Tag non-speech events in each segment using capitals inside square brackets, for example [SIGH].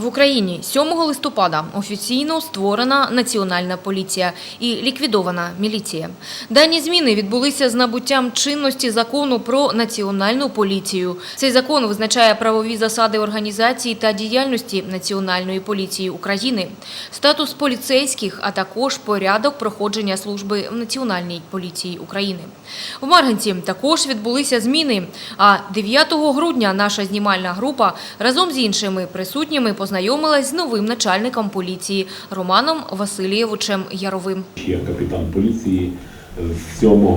В Україні 7 листопада офіційно створена Національна поліція і ліквідована міліція. Дані зміни відбулися з набуттям чинності закону про національну поліцію. Цей закон визначає правові засади організації та діяльності Національної поліції України, статус поліцейських, а також порядок проходження служби в Національній поліції України. В Марганці також відбулися зміни. А 9 грудня наша знімальна група разом з іншими присутніми познайомилась з новим начальником поліції Романом Васильєвичем Яровим. Я капітан поліції з 7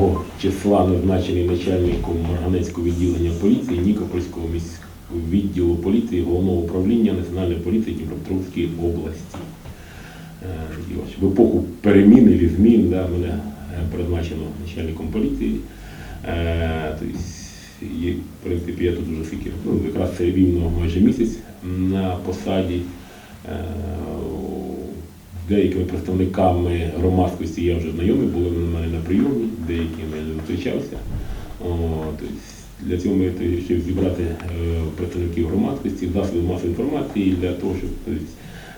числа назначений начальником Марганецького відділення поліції Нікопольського міського відділу поліції Головного управління Національної поліції Дніпропетровської області. Е, В епоху перемін і змін да, мене е, призначено начальником поліції. Тобто, в принципі, я тут уже скільки, ну, якраз це рівно майже місяць на посаді. Е, деякими представниками громадськості я вже знайомий, були вони в мене на прийомі, деякими я не зустрічався. Для цього ми вирішив зібрати е, представників громадськості, засобів масової інформації для того, щоб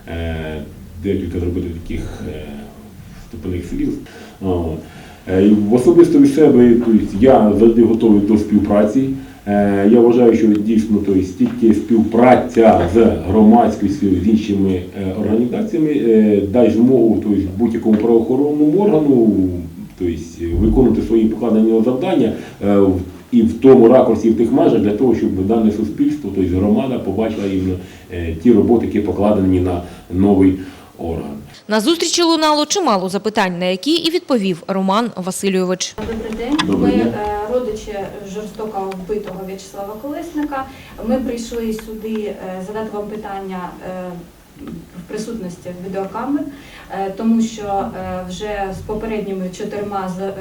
е, декілька зробити таких вступних слів. Е, особисто від себе я завжди готовий до співпраці. Е, Я вважаю, що дійсно тобто, тільки співпраця з громадськістю, з іншими е, організаціями дасть змогу тобто, будь-якому правоохоронному органу тобто, виконувати свої покладені завдання і в тому ракурсі, і в тих межах для того, щоб дане суспільство, тобто громада побачила ті роботи, які покладені на новий орган. На зустрічі лунало чимало запитань, на які і відповів Роман Васильович. Добрий день. Добрий Ми день. е, родичі жорстоко вбитого В'ячеслава Колесника. Ми прийшли сюди е, задати вам питання е, в присутності відеокамер, тому що вже з попередніми чотирма з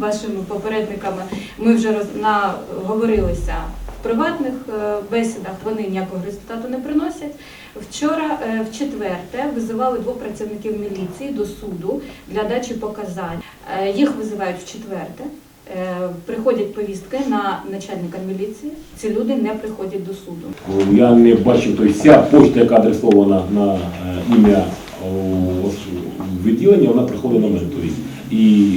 вашими попередниками ми вже наговорилися в приватних бесідах. Вони ніякого результату не приносять. Вчора, е, в четверте, визивали двох працівників міліції до суду для дачі показань. Е, Їх визивають в четверте. Е, Приходять повістки на начальника міліції. Ці люди не приходять до суду. Я не бачив, тобто вся почта, яка адресована на ім'я відділення, вона приходить на мене. І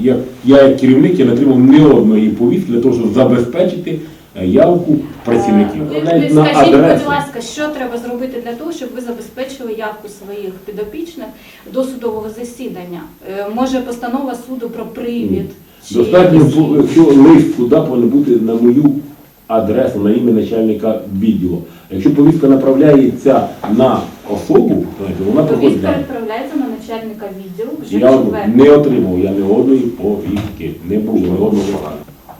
я як керівник я не отримав ні одної повістки для того, щоб забезпечити явку працівників. Е, Навіть ви на Скажіть, адресу. будь ласка, що треба зробити для того, щоб ви забезпечили явку своїх підопічних до судового засідання? Е, Може, постанова суду про привід? чи Достатньо, лист сюди повинен бути на мою адресу, на ім'я начальника відділу. Якщо повістка направляється на особу, знаєте, вона проходить. Повістка на- відправляється на начальника відділу вже Я не отримав, я ні одної повістки, не було ні одного.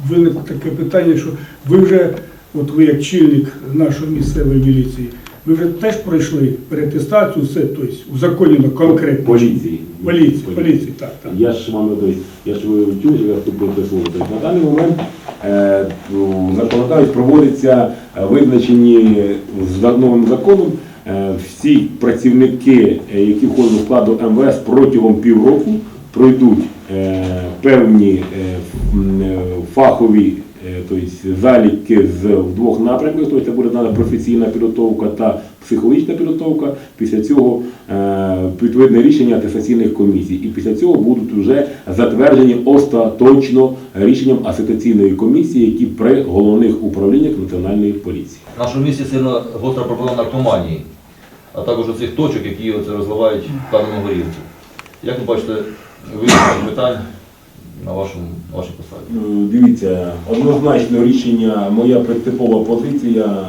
Виникло таке питання, що ви вже, от ви як чільник нашої місцевої міліції, ви вже теж пройшли перетестацію, все, тобто узаконено конкретно. Поліції. Поліції, поліції, так, так. Я ж вам тобто, я ж ви що я вступив до слова. Тобто, на даний момент е, ну, законодавець проводиться е, визначені з новим законом е, всі працівники, е, які входять до складу МВС протягом півроку, пройдуть е, певні е, м, е, фахові е, тобто, заліки з двох напрямках, тобто це буде дана професійна підготовка та психологічна підготовка. Після цього відповідне рішення атестаційних комісій. І після цього будуть вже затверджені остаточно рішенням асоціаційної комісії, які при головних управліннях національної поліції. В нашому місті сильно гостра проблема наркоманії, а також оцих точок, які розливають в певному горілці. Як ви бачите вирішення питань на вашому на вашій посаді? Е, Дивіться, однозначно рішення, моя принципова позиція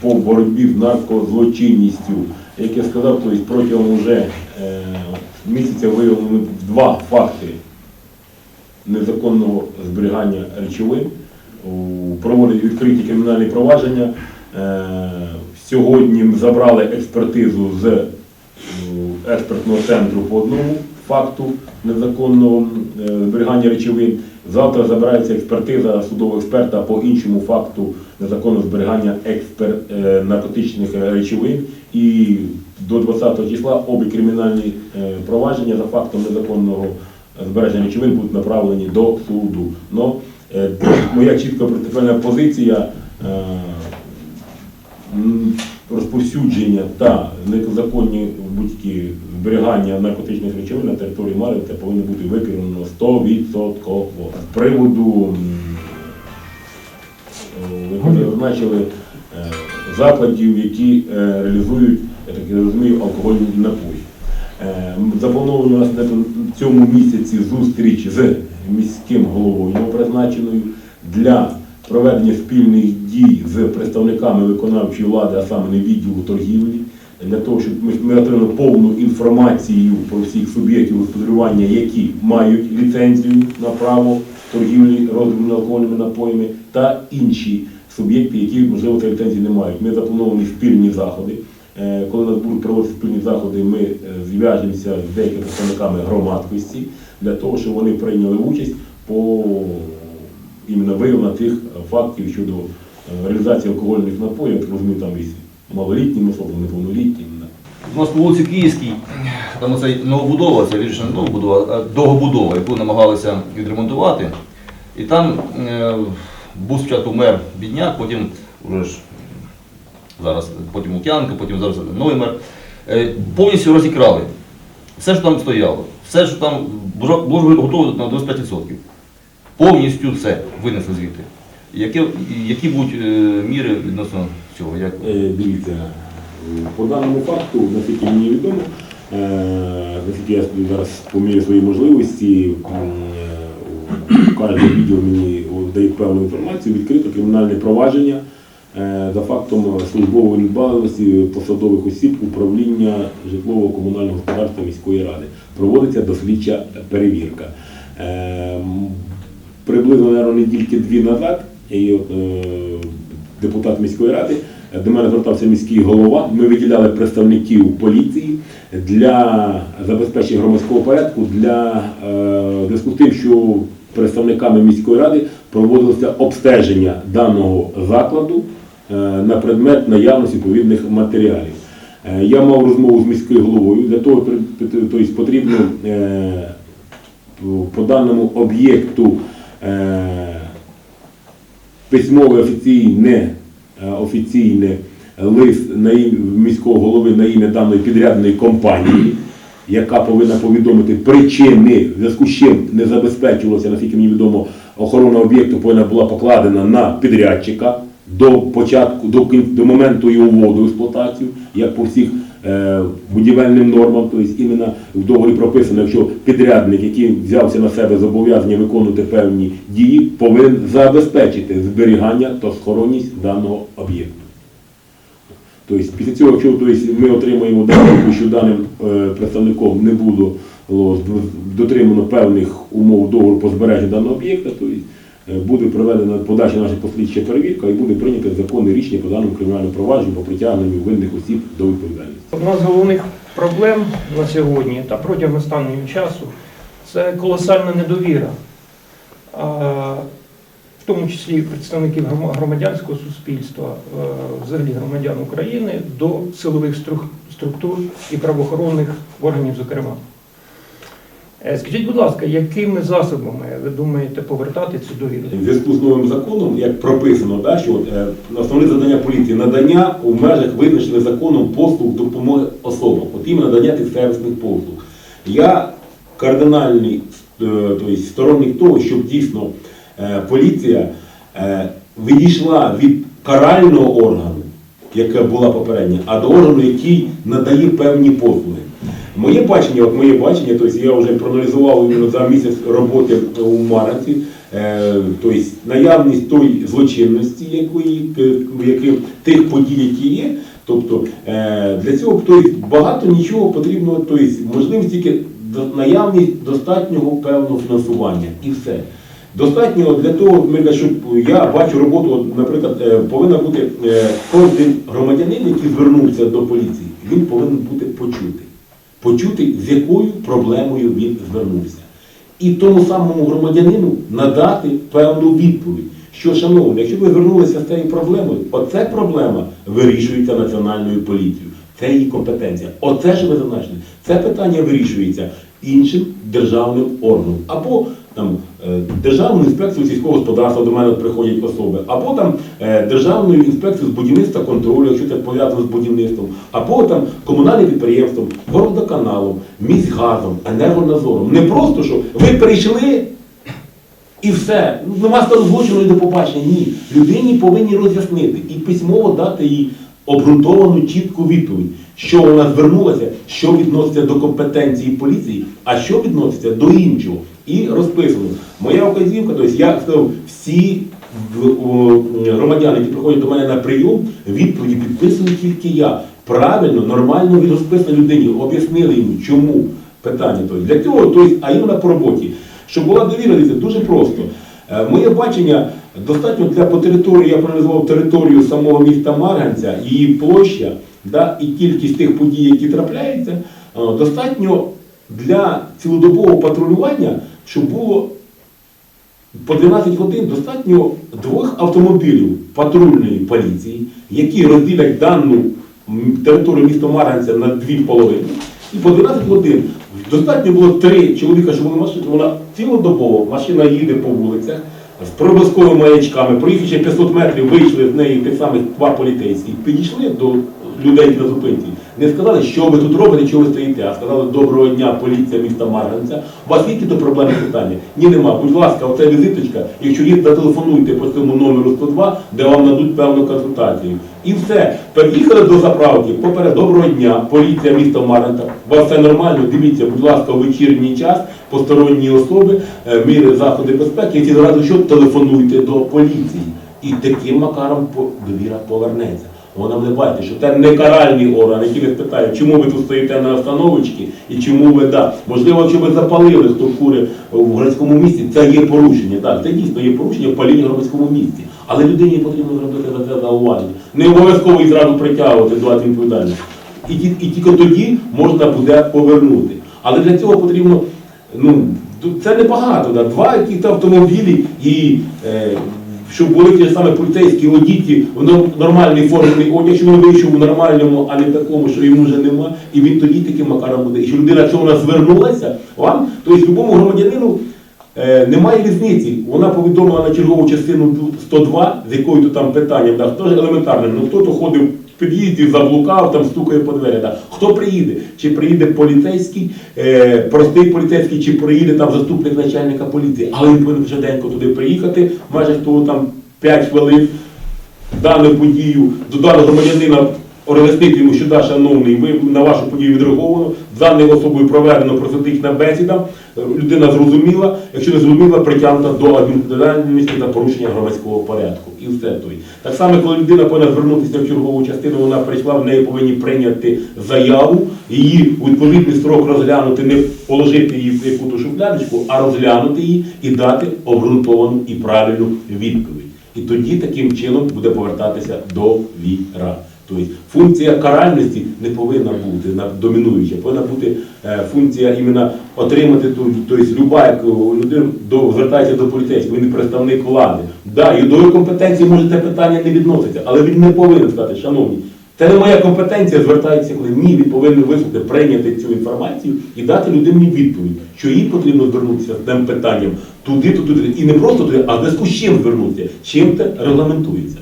по боротьбі з наркозлочинністю. Як я сказав, тобто протягом вже е, місяця виявлено два факти незаконного зберігання речовин. Проводять відкриті кримінальні провадження. Е, Сьогодні забрали експертизу з експертного центру по одному факту незаконного е, зберігання речовин. Завтра забирається експертиза судового експерта по іншому факту незаконного зберігання експер... е, наркотичних е, речовин. І до 20 числа обі кримінальні провадження за фактом незаконного збереження речовин будуть направлені до суду. Но моя чітко принципіальна позиція розповсюдження та незаконні будь-які зберігання наркотичних речовин на території Мар'їнки це повинно бути виконано 100%. З приводу ви зазначили е, закладів, які е, реалізують, я так розумію, алкогольні напої. Е, Заплановано у нас на цьому місяці зустріч з міським головою призначеною для проведення спільних дій з представниками виконавчої влади, а саме відділу торгівлі, для того, щоб ми, отримали повну інформацію про всіх суб'єктів господарювання, які мають ліцензію на право торгівлі роздрібними алкогольними напоями, та інші суб'єкти, які, можливо, цієї ліцензії не мають. Ми заплановані спільні заходи. Е, Коли у нас будуть проводити спільні заходи, ми е, зв'яжемося з деякими представниками громадськості для того, щоб вони прийняли участь по іменно виявлення тих фактів щодо е, реалізації алкогольних напоїв, розумію, там малолітнім особам, неповнолітнім. У нас по вулиці Київській, там оцей новобудова, це вірніше не новобудова, а довгобудова, яку намагалися відремонтувати. І там е, був спочатку мер бідняк, потім уже ж зараз потім Лук'янко, потім зараз новий мер. Е, повністю розікрали. Все, що там стояло, все, що там було готово на 25%. Повністю все винесли звідти. Які, які будуть е, міри відносно цього? Як? Е, Дивіться, по даному факту, наскільки мені відомо, е, наскільки я зараз по мірі своїй можливості, е, кожен відділ мені дає певну інформацію, відкрито кримінальне провадження за фактом службової недбалості посадових осіб управління житлово-комунального господарства міської ради. Проводиться дослідча перевірка. Приблизно, мабуть, недільки дві назад, і от, депутат міської ради, до мене звертався міський голова. Ми виділяли представників поліції для забезпечення громадського порядку для е, зв'язку з тим, що представниками міської ради проводилося обстеження даного закладу е, на предмет наявності відповідних матеріалів. Е, Я мав розмову з міською головою. Для того тобто, потрібно е, по даному об'єкту письмове офіційне, е, офіційне лист на міського голови на ім'я даної підрядної компанії, яка повинна повідомити причини, в зв'язку з чим не забезпечувалося, наскільки мені відомо, охорона об'єкту повинна була покладена на підрядчика до початку, до, до моменту його вводу в експлуатацію, як по всіх будівельним нормам, тобто іменно в договорі прописано, якщо підрядник, який взявся на себе зобов'язання виконувати певні дії, повинен забезпечити зберігання та схоронність даного об'єкту. Тобто, після цього, якщо тобто, ми отримаємо довідку, що даним е, представником не було дотримано певних умов договору по збереженню даного об'єкта, то е, буде проведена подальша наша послідча перевірка і буде прийнято законне рішення по даному кримінальному провадженню по притягненню винних осіб до відповідальності. Одна з головних проблем на сьогодні та протягом останнього часу це колосальна недовіра, в тому числі представників громадянського суспільства, е, взагалі громадян України, до силових структур і правоохоронних органів, зокрема. Е, Скажіть, будь ласка, якими засобами ви думаєте повертати цю довіру? В зв'язку з новим законом, як прописано, да, що е, основне завдання поліції надання у межах визначених законом послуг допомоги особам, от іменно надання тих сервісних послуг. Я кардинальний е, сторонник того, щоб дійсно поліція відійшла від карального органу, яка була попередня, а до органу, який надає певні послуги. Моє бачення, от моє бачення, тобто я вже проаналізував за місяць роботи у Маранці, е, тобто наявність тої злочинності, якої, е, які, тих подій, які є. Тобто е, для цього тобто, багато нічого потрібно, тобто можливість тільки наявність достатнього певного фінансування і все. Достатньо для того, щоб я бачу роботу, наприклад, повинна бути кожен громадянин, який звернувся до поліції, він повинен бути почутий. Почути, з якою проблемою він звернувся. І тому самому громадянину надати певну відповідь. Що, шановні, якщо ви звернулися з цією проблемою, оце проблема вирішується національною поліцією. Це її компетенція. Оце ж ви зазначили. Це питання вирішується іншим державним органом. Або там е, Державну інспекцію сільського господарства до мене приходять особи, або там е, Державну інспекцію з будівництва контролю, якщо це пов'язано з будівництвом, або там комунальним підприємством, городоканалом, міськгазом, енергонадзором. Не просто що ви прийшли. І все. Нема стану злочину і до побачення. Ні. Людині повинні роз'яснити і письмово дати їй обґрунтовану чітку відповідь, що вона звернулася, що відноситься до компетенції поліції, а що відноситься до іншого. І розписано. Моя вказівка, тобто я сказав, всі громадяни, які приходять до мене на прийом, відповіді підписую тільки я. Правильно, нормально від розписано людині, об'яснили йому, чому питання. Тобто, для цього, тобто, а іменно по роботі. Щоб була довіра, дивіться, дуже просто. Е, Моє бачення достатньо для по території, я проаналізував територію самого міста Марганця, її площа да, і кількість тих подій, які трапляються, е, достатньо для цілодобового патрулювання, щоб було по 12 годин достатньо двох автомобілів патрульної поліції, які розділять дану територію міста Марганця на дві половини. І по 12 годин достатньо було три чоловіка, щоб вони машини, вона цілодобово машина їде по вулицях з проблисковими маячками, проїхавши 500 метрів, вийшли з неї тих самих два поліцейські, підійшли до людей на зупинці. Не сказали, що ви тут робите, чого ви стоїте, а сказали доброго дня, поліція міста Марганця. У вас які то проблеми питання? Ні, нема. Будь ласка, оце візиточка. Якщо є, зателефонуйте по цьому номеру 102, де вам надуть певну консультацію. І все. Під'їхали до заправки. Поперед доброго дня, поліція міста Марганця. У вас все нормально. Дивіться, будь ласка, у вечірній час посторонні особи, е, міри заходи безпеки, які зразу що телефонуйте до поліції. І таким макаром довіра повернеться. Вона вливайте, що це не каральний орган, який не спитає, чому ви тут стоїте на остановочці і чому ви да. Можливо, якщо ви запалили, хто кури в громадському місці, це є порушення. Так, це дійсно є порушення паління в громадському місці. Але людині потрібно зробити за це зауваження. Не обов'язково їх зразу притягувати до відповідальності. І, і тільки тоді можна буде повернути. Але для цього потрібно, ну, це небагато, да, два якісь автомобілі і. Е, щоб були ті саме поліцейські одіті в нор- нормальний одячому одяг, що він вийшов нормальному, а не такому, що йому вже нема, і він тоді таким макаром буде. І що людина, чого звернулася, вам, тобто любому громадянину немає різниці. Вона повідомила на чергову частину 102, з якою то там питанням, да, хто ж елементарно, ну хто то ходив в під'їзді, заблукав, там стукає по двері. Да. Хто приїде? Чи приїде поліцейський, е, простий поліцейський, чи приїде там заступник начальника поліції, але він повинен швиденько туди приїхати, майже того там 5 хвилин, дану подію до даного громадянина роз'яснити йому, що да, шановний, ви на вашу подію відреаговано, з даною особою проведено просвітична бесіда, е, людина зрозуміла, якщо не зрозуміла, притягнута до адміністративності за порушення громадського порядку. І все той. Так само, коли людина повинна звернутися в чергову частину, вона прийшла, в неї повинні прийняти заяву, її відповідний строк розглянути, не положити її в яку-то шухлядочку, а розглянути її і дати обґрунтовану і правильну відповідь. І тоді таким чином буде повертатися довіра. Тобто функція каральності не повинна бути домінуюча, повинна бути е, функція іменно отримати ту, тобто люба людина звертається до поліцейського, він представник влади. Да, і до його компетенції може це питання не відноситься, але він не повинен сказати, шановні, це не моя компетенція, звертається коли ні, він повинен вислухати, прийняти цю інформацію і дати людині відповідь, що їй потрібно звернутися з тим питанням туди, то туди, і не просто туди, а в зв'язку з чим звернутися, чим це регламентується.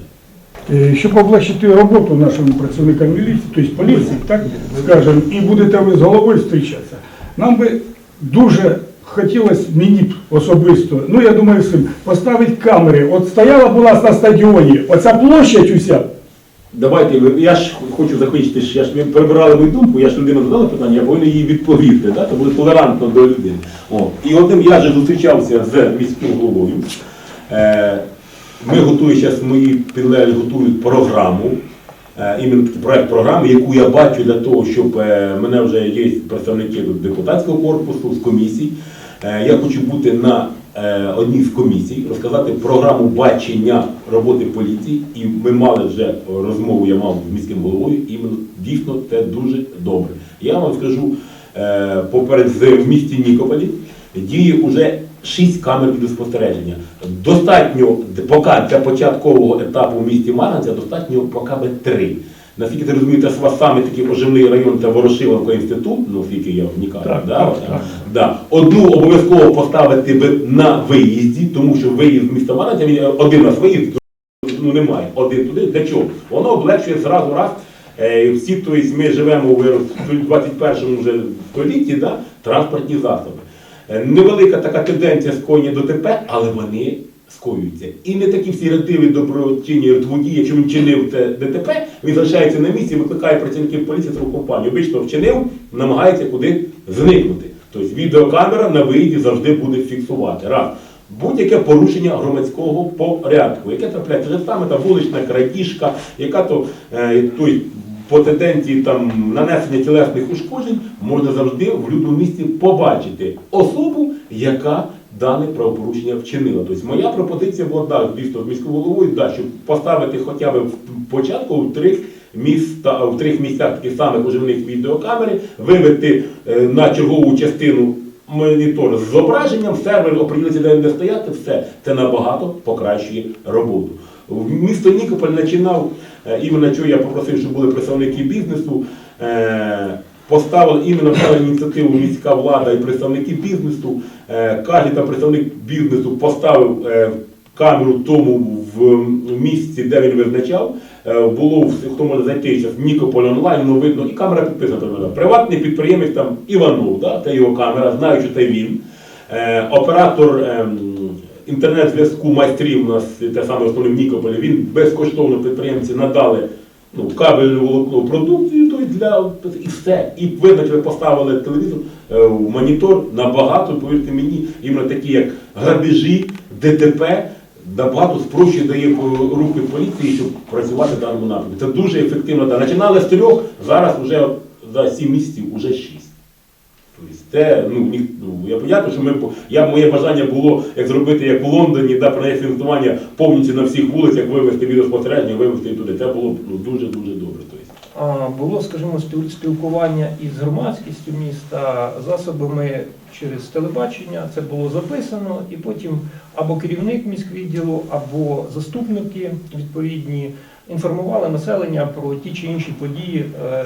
Е, Щоб облегчити роботу нашим працівникам міліції, тобто поліції, так скажемо, і будете ви з головою зустрічатися. Нам би дуже хотілося мені б особисто, ну я думаю, всім, поставити камери. От стояла б у нас на стадіоні, оця площадь уся. Давайте, я ж хочу закінчити, я ж ви прибирали мою думку, я ж людина задала питання, я повинен її відповісти, да? це буде толерантно до людини. О. І одним я же зустрічався з міським головою. Е, ми готуємо, зараз мої підлеглі готують програму, е, іменно проєкт програми, яку я бачу для того, щоб е, мене вже є представники депутатського корпусу, з комісій. Е, я хочу бути на одній з комісій, розказати програму бачення роботи поліції. І ми мали вже розмову, я мав з міським головою, і дійсно це дуже добре. Я вам скажу, поперед в місті Нікополі діє вже 6 камер відеоспостереження. Достатньо поки для початкового етапу в місті Марганця достатньо поки би три. Наскільки ти розумієте, у вас саме такий оживний район це Ворошиловка інститут, ну я вникаю, так, да, так, так. Да. одну обов'язково поставити би на виїзді, тому що виїзд міста Марганця, е, один раз виїзд ну немає. Один туди. Для чого? Воно облегшує зразу раз. Е, всі, тобто ми живемо в 21 вже столітті, да, транспортні засоби. Е, Невелика така тенденція скоєння ДТП, але вони скоюються. І не такі всі ретиві доброчинні водії, якщо він чинив це ДТП, він залишається на місці, викликає працівників поліції з компанію. Обично вчинив, намагається куди зникнути. Тобто відеокамера на виїзді завжди буде фіксувати. Раз. Будь-яке порушення громадського порядку, яке трапляється саме та вулична крадіжка, яка то е, той, по тенденції там нанесення тілесних ушкоджень можна завжди в людному місці побачити особу, яка дане правопорушення вчинила. Тобто моя пропозиція була так, дійсно з міською головою, да, щоб поставити хоча б в початку в трьох міста в трьох місцях таких самих оживних відеокамери, вивести е, на чергову частину монітор з зображенням, сервер оприділиться, де де стояти, все. Це набагато покращує роботу. В місто Нікополь починав, е, іменно що я попросив, щоб були представники бізнесу. е, Поставили іменно правильну ініціативу міська влада і представники бізнесу. Е, Кожен там представник бізнесу поставив камеру тому в місці, де він визначав. Було хто може зайти зараз Нікополь онлайн, ну видно, і камера підписана. Приватний підприємець там Іванов, да, це його камера, знаю, що це він. Оператор ем, інтернет-зв'язку майстрів у нас те саме основне в Нікополі, він безкоштовно підприємці надали ну, кабельну волокно продукцію, то для і все. І визначили, поставили телевізор е, в монітор набагато, повірте мені, іменно такі як грабежі, ДТП. Набагато спрощує дає руки поліції, щоб працювати в даному напрямку. Це дуже ефективно. Починали з трьох, зараз вже за сім місяців вже шість. Це, ну, ні, ну, я понятно, що ми, я, моє бажання було, як зробити, як у Лондоні, да, фінансування повністю на всіх вулицях, вивести відеоспостереження, вивести і туди. Це було б ну, дуже-дуже добре. Тобто. А, Було, скажімо, спіл- спілкування із громадськістю міста, засобами через телебачення. Це було записано, і потім або керівник міськвідділу, або заступники відповідні інформували населення про ті чи інші події е,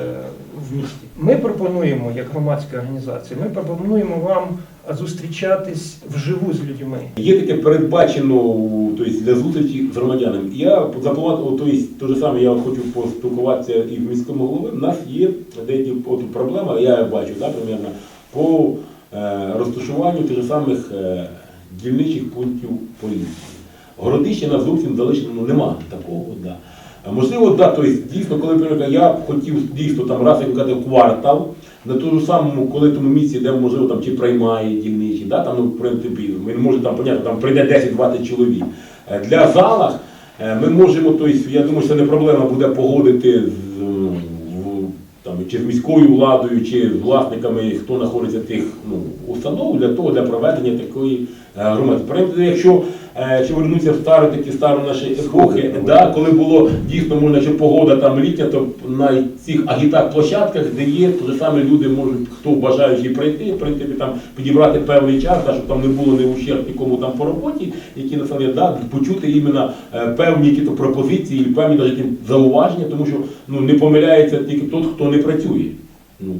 в місті. Ми пропонуємо, як громадська організація, ми пропонуємо вам зустрічатись вживу з людьми. Є таке передбачено тобто, для зустрічі з громадянами. Я запланував, тобто, ж саме, я хочу поспілкуватися і в міському голові. У нас є деякі от, проблеми, я бачу, да, примерно, по е, розташуванню тих самих е, дільничих пунктів поліції. Городища зовсім залишено ну, нема такого. Да. А Можливо, да, тобто, дійсно, коли наприклад, я хотів дійсно там раз казати, квартал, на тому самому, коли тому місці, де можливо там чи приймає дільничі, да, там, ну, в принципі, він може там, понятно, там прийде 10-20 чоловік. Е, Для залах е, ми можемо, тобто, я думаю, що не проблема буде погодити з, там, чи з міською владою, чи з власниками, хто знаходиться тих ну, установ для того, для проведення такої е, громади. Якщо чи вернуться в старі такі старі наші епохи, да, коли було дійсно можна, що погода там літня, то на цих агітак площадках, де є, то же саме люди можуть, хто бажаючи прийти, в принципі, там підібрати певний час, да, щоб там не було не ущерб нікому там по роботі, які на самом деле, да, почути іменно е, певні які то пропозиції, певні навіть зауваження, тому що ну, не помиляється тільки той, хто не працює. Ну,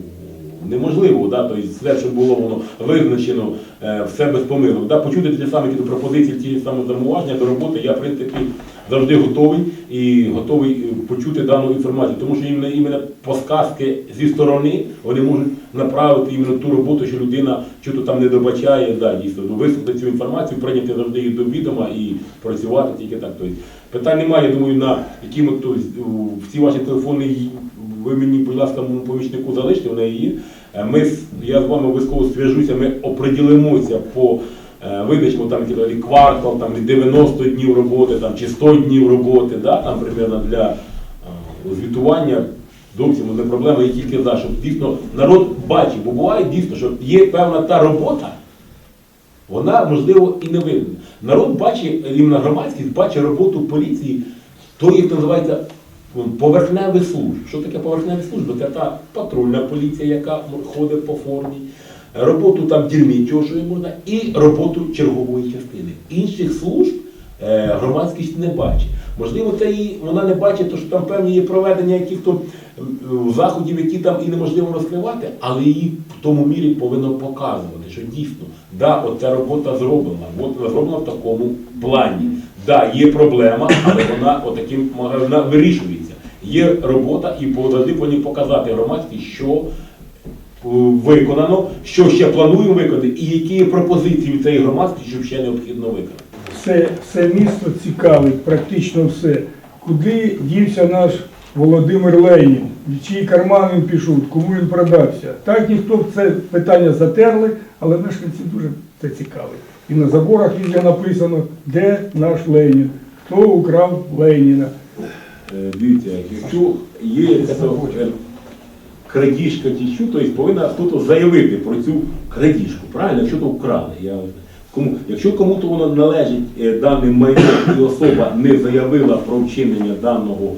неможливо, да, тобто все, що було воно визначено, е, все без помилок. Да, почути ті самі пропозиції, ті самі зауваження до роботи, я в принципі завжди готовий і готовий е, почути дану інформацію, тому що іменно, іменно подсказки зі сторони вони можуть направити іменно ту роботу, що людина що то там не добачає, да, дійсно, ну, вислухати цю інформацію, прийняти завжди її до відома і працювати тільки так. Тобто, питань немає, я думаю, на яким тобто, всі ваші телефони ви мені, будь ласка, моєму помічнику залиште, в є. Е, Ми, я з вами обов'язково зв'яжуся, ми оприділимося по е, визначимо там квартал, там 90 днів роботи, там, чи 100 днів роботи, да, там примерно для е, звітування. Зовсім не проблема, є тільки за, щоб дійсно народ бачив, бо буває дійсно, що є певна та робота, вона можливо і не видна. Народ бачить, іменно громадськість бачить роботу поліції, то як називається м, поверхневі служби. Що таке поверхневі служби? Це та патрульна поліція, яка ходить по формі, роботу там дільничого, можна, і роботу чергової частини. Інших служб е, громадськість не бачить. Можливо, це і вона не бачить, то, що там певні є проведення яких-то е, заходів, які там і неможливо розкривати, але її в тому мірі повинно показувати, що дійсно, да, от ця робота зроблена, от зроблена в такому плані. Да, є проблема, але вона отаким вона вирішується. Є робота, і повинні показати громадські, що е, виконано, що ще плануємо виконати, і які є пропозиції від цієї громадськості, що ще необхідно виконати. Все, все місто цікавить, практично все. Куди дівся наш Володимир Ленін? В чиї карман він пішов, кому він продався? Так ніхто в це питання затерли, але мешканці дуже це цікавить. І на заборах везде написано, де наш Ленін, хто украв Леніна. Е, Дивіться, якщо є е, крадіжка що, то повинна хтось заявити про цю крадіжку. Правильно, якщо то вкрали. Я, кому, якщо кому-то воно належить е, дане майно і особа не заявила про вчинення даного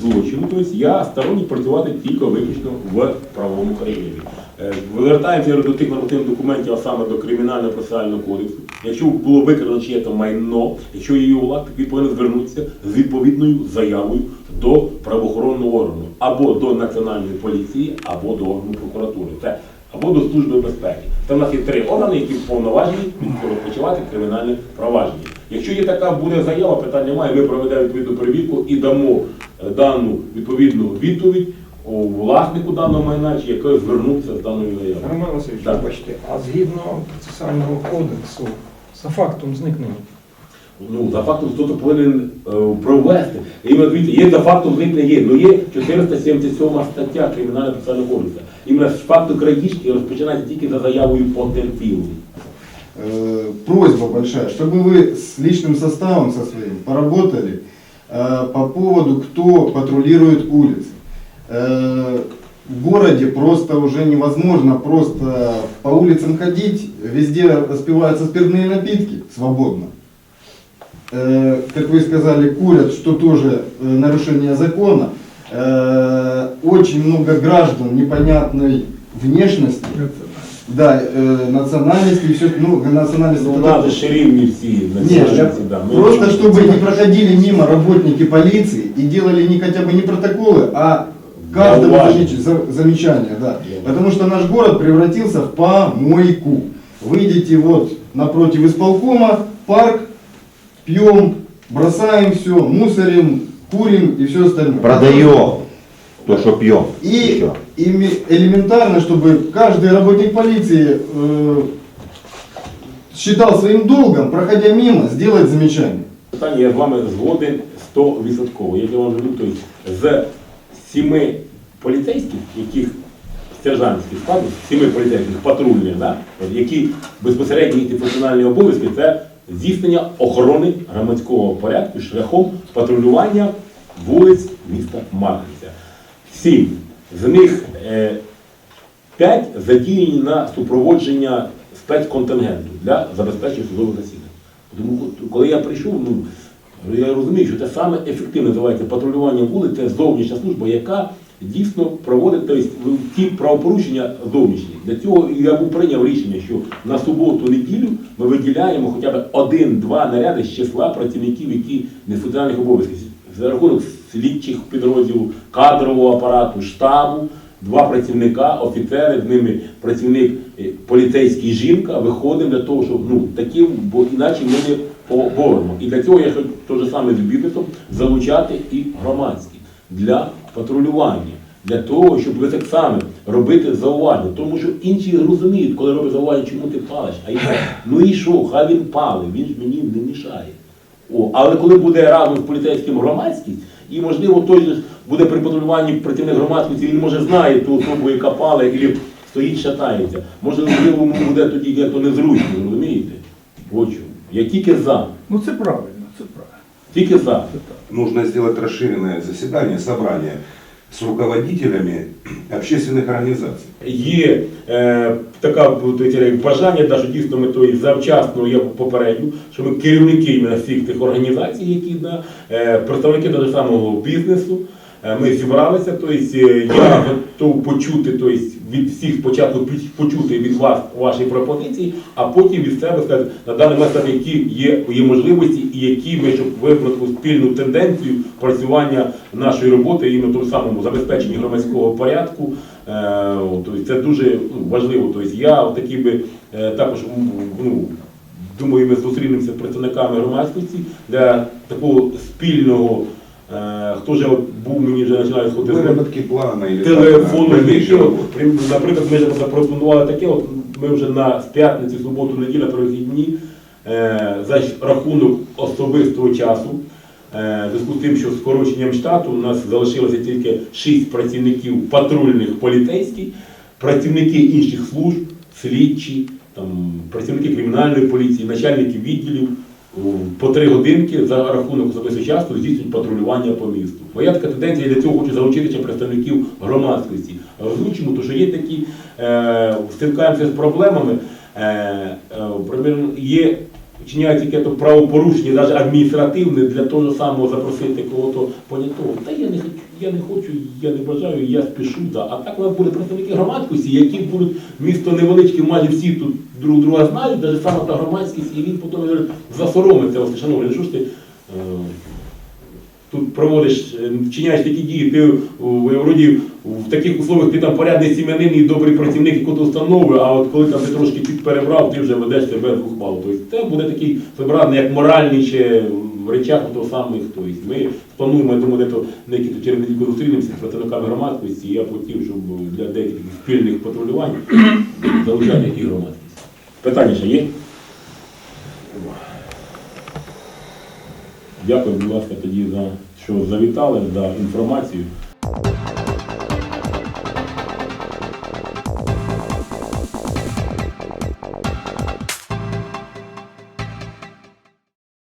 злочину, то я сторонній працювати тільки виключно в правовому коридорі. Е, Вертаємося до тих нормативних документів, а саме до кримінального процесуального кодексу. Якщо було викрадено чиє-то майно, якщо є його власник, він повинен звернутися з відповідною заявою до правоохоронного органу або до національної поліції, або до органу прокуратури. Це або до служби безпеки. Це в нас є три органи, які вповноважені розпочати кримінальне провадження. Якщо є така буде заява, питань немає, ми проведемо відповідну перевірку і дамо е, дану відповідну відповідь власнику даного майна, чи який звернувся з даною заявою. Роман Васильович, вибачте, а згідно процесуального кодексу, за фактом зникнення, Ну, за фактом хтось повинен е, провести. Іменно дивіться, є за фактом зникнення є. Ну є 477 стаття Кримінального процесуального кодексу. Іменно з факту крадіжки розпочинається тільки за заявою потерпілої. Э, просьба большая, чтобы вы с личным составом со своим поработали э, по поводу, кто патрулирует улицы. Э, в городе просто уже невозможно просто по улицам ходить, везде распиваются спиртные напитки свободно. Э, как вы сказали, курят, что тоже э, нарушение закона. Э, очень много граждан непонятной внешности, да, э, национальности, и все, ну, национальность Ну, у это нас такое. же ще рівні всі Нет, національності, я- да. Ми просто нічого- чтобы не проходили мимо работники полиции и делали не хотя бы не протоколы, а каждому Зауважение. замеч- за- замечание, да. Потому что наш город превратился в помойку. Выйдете вот напротив исполкома, парк, пьем, бросаем все, мусорим, курим и все остальное. Продаем то, что пьем. И Всё. ими- элементарно, чтобы каждый работник полиции э, считал своим долгом, проходя мимо, сделать замечание. Питання я з вами згоден 100%. Як я вам говорю, тобто з сіми поліцейських, яких сержантських складів, сіми поліцейських патрульних, да, от, які безпосередньо їхні функціональні обов'язки, це здійснення охорони громадського порядку шляхом патрулювання вулиць міста Марківця. Сім. З них е, п'ять задіяні на супроводження спецконтингенту для забезпечення судових засідань. Тому коли я прийшов, ну я розумію, що це саме ефективне називається патрулювання вулиць, це зовнішня служба, яка дійсно проводить тобто, ті правопорушення зовнішні. Для цього я був прийняв рішення, що на суботу, неділю ми виділяємо хоча б один-два наряди з числа працівників, які не функціональних обов'язків. За рахунок слідчих підрозділів, кадрового апарату, штабу, два працівника, офіцери, з ними працівник е, поліцейський жінка, виходимо для того, щоб ну такі, бо іначе ми не поборемо. І для цього я хочу те ж саме з бізнесом залучати і громадські для патрулювання. Для того, щоб ви так само робити зауваження. Тому що інші розуміють, коли роблять зауваження, чому ти палиш. А я ну і що, хай він палить, він ж мені не мішає. О, але коли буде разом з поліцейським громадськість, і можливо той же буде при патрулюванні працівник громадськості, він може знає ту особу, яка пала, і стоїть, шатається. Може, можливо, буде тоді як-то незручно, розумієте? Хочу. Я тільки за. Ну це правильно, це правильно. Тільки за. нужно сделать расширенное заседание, собрание с руководителями общественних організацій. Є е, така бажання, навіть дійсно ми то завчасно я попередню, що ми керівники на всіх тих організацій, які да, е, представники того самого бізнесу. е, Ми зібралися, тобто я готов почути тобто, від всіх спочатку почути від вас ваші пропозиції, а потім від себе сказати на даний момент, які є, є можливості і які ми, щоб вибрати спільну тенденцію працювання нашої роботи і на тому самому забезпеченні громадського порядку. Тобто це дуже ну, важливо. Тобто я такий би е, також ну, думаю, ми зустрінемося з представниками громадськості для такого спільного. Е, хто вже був мені вже з Выработки телефону Наприклад, ми вже запропонували таке, от ми вже на з п'ятниці, суботу, неділя, три дні е, за рахунок особистого часу. е, В зв'язку з тим, що з скороченням штату у нас залишилося тільки 6 працівників патрульних поліцейських, працівники інших служб, слідчі, там, працівники кримінальної поліції, начальники відділів по три годинки за рахунок особистого часу здійснюють патрулювання по місту. Моя така тенденція для цього хочу залучити ще представників громадськості. Озвучимо, то що є такі, е, стикаємося з проблемами. Е, е, є вчиняється яке-то правопорушення, навіть адміністративне, для того самого запросити кого-то понятого. Та я не хочу, я не хочу, я не бажаю, я спішу. Да. А так у нас будуть представники громадськості, які будуть місто невеличке, майже всі тут друг друга знають, навіть саме та громадськість, і він потім засоромиться, ось, шановні, що ж ти. е, Тут проводиш, е, вчиняєш такі дії, ти вроді в таких условиях ти там порядний сім'янин і добрий працівник якоїсь установи, а от коли там ти трошки підперебрав, ти вже ведеш себе в ухвалу. Тобто це буде такий своєобразний, як моральний ще в речах того самих. Тобто ми плануємо, я думаю, дето на які через недільку зустрінемося з представниками громадськості, я б хотів, щоб для деяких спільних патрулювань [COUGHS] залучати і громадськість. Питання ще є? Дякую, будь ласка, тоді за що завітали, за інформацію.